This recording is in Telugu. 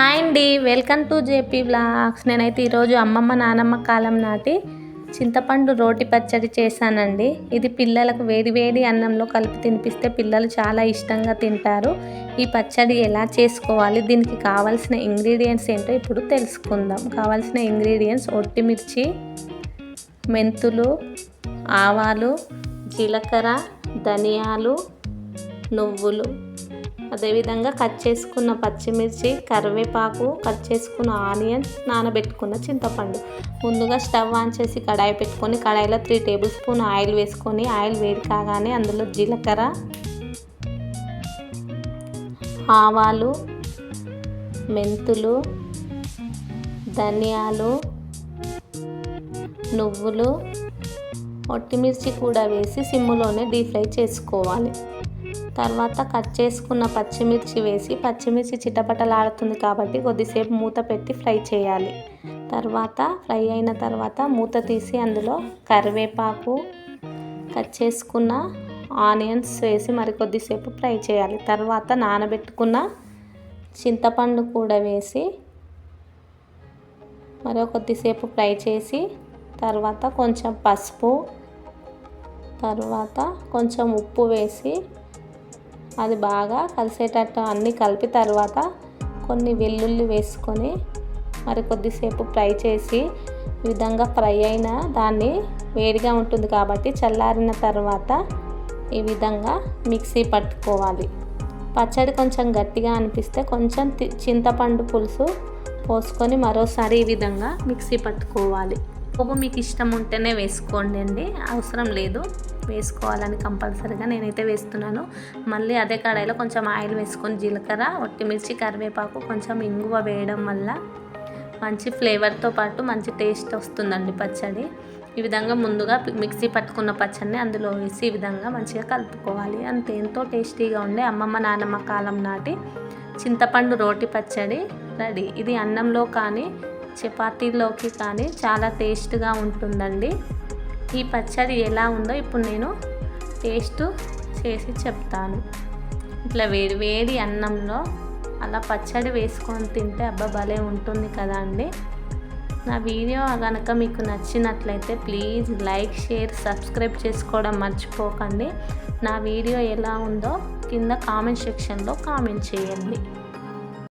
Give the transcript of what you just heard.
హాయ్ అండి వెల్కమ్ టు జేపీ బ్లాగ్స్ నేనైతే ఈరోజు అమ్మమ్మ నానమ్మ కాలం నాటి చింతపండు రోటి పచ్చడి చేశానండి. ఇది పిల్లలకు వేడి వేడి అన్నంలో కలిపి తినిపిస్తే పిల్లలు చాలా ఇష్టంగా తింటారు. ఈ పచ్చడి ఎలా చేసుకోవాలి దీనికి కావాల్సిన ఇంగ్రీడియంట్స్ ఏంటో ఇప్పుడు తెలుసుకుందాం. కావాల్సిన ఇంగ్రీడియంట్స్ ఒట్టిమిర్చి మెంతులు ఆవాలు జీలకర్ర ధనియాలు నువ్వులు. అదేవిధంగా కట్ చేసుకున్న పచ్చిమిర్చి కరివేపాకు కట్ చేసుకున్న ఆనియన్స్ నానబెట్టుకున్న చింతపండు. ముందుగా స్టవ్ ఆన్ చేసి కడాయి పెట్టుకొని కడాయిలో త్రీ టేబుల్ స్పూన్ ఆయిల్ వేసుకొని ఆయిల్ వేడి కాగానే అందులో జీలకర్ర ఆవాలు మెంతులు ధనియాలు నువ్వులు ఒట్టిమిర్చి కూడా వేసి సిమ్ములోనే డీప్ ఫ్రై చేసుకోవాలి. తర్వాత కట్ చేసుకున్న పచ్చిమిర్చి వేసి పచ్చిమిర్చి చిటపటలాడుతుంది కాబట్టి కొద్దిసేపు మూత పెట్టి ఫ్రై చేయాలి. తర్వాత ఫ్రై అయిన తర్వాత మూత తీసి అందులో కరివేపాకు కట్ చేసుకున్న ఆనియన్స్ వేసి మరి కొద్దిసేపు ఫ్రై చేయాలి. తర్వాత నానబెట్టుకున్న చింతపండు కూడా వేసి మరో కొద్దిసేపు ఫ్రై చేసి తర్వాత కొంచెం పసుపు తర్వాత కొంచెం ఉప్పు వేసి అది బాగా కలిసేటట్టు అన్నీ కలిపి తర్వాత కొన్ని వెల్లుల్లి వేసుకొని మరి కొద్దిసేపు ఫ్రై చేసి ఈ విధంగా ఫ్రై అయిన దాన్ని వేడిగా ఉంటుంది కాబట్టి చల్లారిన తర్వాత ఈ విధంగా మిక్సీ పట్టుకోవాలి. పచ్చడి కొంచెం గట్టిగా అనిపిస్తే కొంచెం చింతపండు పులుసు పోసుకొని మరోసారి ఈ విధంగా మిక్సీ పట్టుకోవాలి. ఉప్పు మీకు ఇష్టం ఉంటేనే వేసుకోండి అండి అవసరం లేదు. వేసుకోవాలని కంపల్సరీగా నేనైతే వేస్తున్నాను. మళ్ళీ అదే కడాయిలో కొంచెం ఆయిల్ వేసుకొని జీలకర్ర ఒట్టిమిర్చి కరివేపాకు కొంచెం ఇంగువ వేయడం వల్ల మంచి ఫ్లేవర్తో పాటు మంచి టేస్ట్ వస్తుందండి పచ్చడి. ఈ విధంగా ముందుగా మిక్సీ పట్టుకున్న పచ్చడిని అందులో వేసి ఈ విధంగా మంచిగా కలుపుకోవాలి. అంతే ఎంతో టేస్టీగా ఉండే అమ్మమ్మ నాన్నమ్మ కాలం నాటి చింతపండు రోటి పచ్చడి రెడీ. ఇది అన్నంలో కానీ చపాతీలోకి కానీ చాలా టేస్ట్గా ఉంటుందండి. ఈ పచ్చడి ఎలా ఉందో ఇప్పుడు నేను టేస్ట్ చేసి చెప్తాను. ఇట్లా వేడి వేడి అన్నంలో అలా పచ్చడి వేసుకొని తింటే అబ్బా భలే ఉంటుంది కదా అండి. నా వీడియో కనుక మీకు నచ్చినట్లయితే ప్లీజ్ లైక్ షేర్ సబ్స్క్రైబ్ చేసుకోవడం మర్చిపోకండి. నా వీడియో ఎలా ఉందో కింద కామెంట్ సెక్షన్లో కామెంట్ చేయండి.